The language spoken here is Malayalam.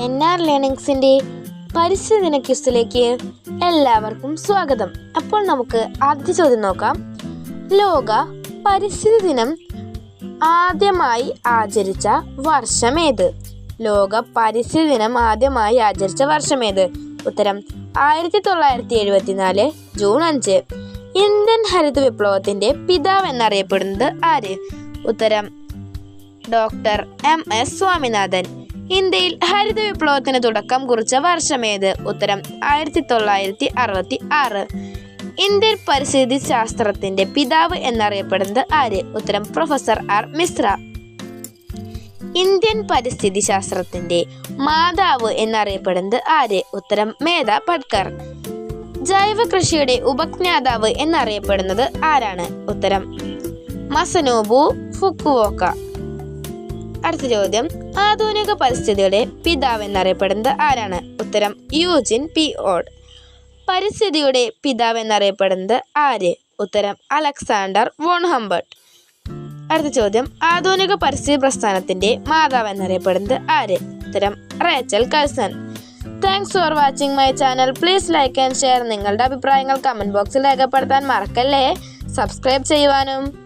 എൻ ആർ ലേണിങ്സിന്റെ പരിസ്ഥിതി ക്യൂസിലേക്ക് എല്ലാവർക്കും സ്വാഗതം. അപ്പോൾ നമുക്ക് ആദ്യ ചോദ്യം നോക്കാം. ലോക പരിസ്ഥിതി ദിനം ആദ്യമായി ആചരിച്ച വർഷം വർഷമേത് ലോക പരിസ്ഥിതി ദിനം ആദ്യമായി ആചരിച്ച വർഷമേത് ഉത്തരം ആയിരത്തി തൊള്ളായിരത്തി എഴുപത്തിനാല് ജൂൺ അഞ്ച്. ഇന്ത്യൻ ഹരിത വിപ്ലവത്തിന്റെ പിതാവ് എന്നറിയപ്പെടുന്നത് ആര്? ഉത്തരം ഡോക്ടർ എം എസ് സ്വാമിനാഥൻ. ഇന്ത്യയിൽ ഹരിത വിപ്ലവത്തിന് തുടക്കം കുറിച്ച വർഷമേത് ഉത്തരം ആയിരത്തി തൊള്ളായിരത്തി അറുപത്തി ആറ് ഇന്ത്യൻ പരിസ്ഥിതി ശാസ്ത്രത്തിന്റെ പിതാവ് എന്നറിയപ്പെടുന്നത് ആര്? ഉത്തരം പ്രൊഫസർ ആർ മിശ്ര. ഇന്ത്യൻ പരിസ്ഥിതി ശാസ്ത്രത്തിന്റെ മാതാവ് എന്നറിയപ്പെടുന്നത് ആര്? ഉത്തരം മേധ പട്കർ ജൈവ കൃഷിയുടെ ഉപജ്ഞാതാവ് എന്നറിയപ്പെടുന്നത് ആരാണ്? ഉത്തരം മസനോബു ഫുക്കുവോക്ക. അടുത്ത ചോദ്യം. ആധുനിക പരിസ്ഥിതിയുടെ പിതാവ് എന്നറിയപ്പെടുന്നത് ആരാണ്? ഉത്തരം യൂജിൻ പി ഓഡ്. പരിസ്ഥിതിയുടെ പിതാവ് എന്നറിയപ്പെടുന്നത് ആര്? ഉത്തരം അലക്സാണ്ടർ വോൺ ഹംബർട്ട്. അടുത്ത ചോദ്യം ആധുനിക പരിസ്ഥിതി പ്രസ്ഥാനത്തിന്റെ മാതാവ് എന്നറിയപ്പെടുന്നത് ആര്? ഉത്തരം Rachel Carson thanks for watching my channel please like and share നിങ്ങളുടെ അഭിപ്രായങ്ങൾ കമന്റ് ബോക്സിൽ രേഖപ്പെടുത്താൻ മറക്കല്ലേ? സബ്സ്ക്രൈബ് ചെയ്യുവാനും.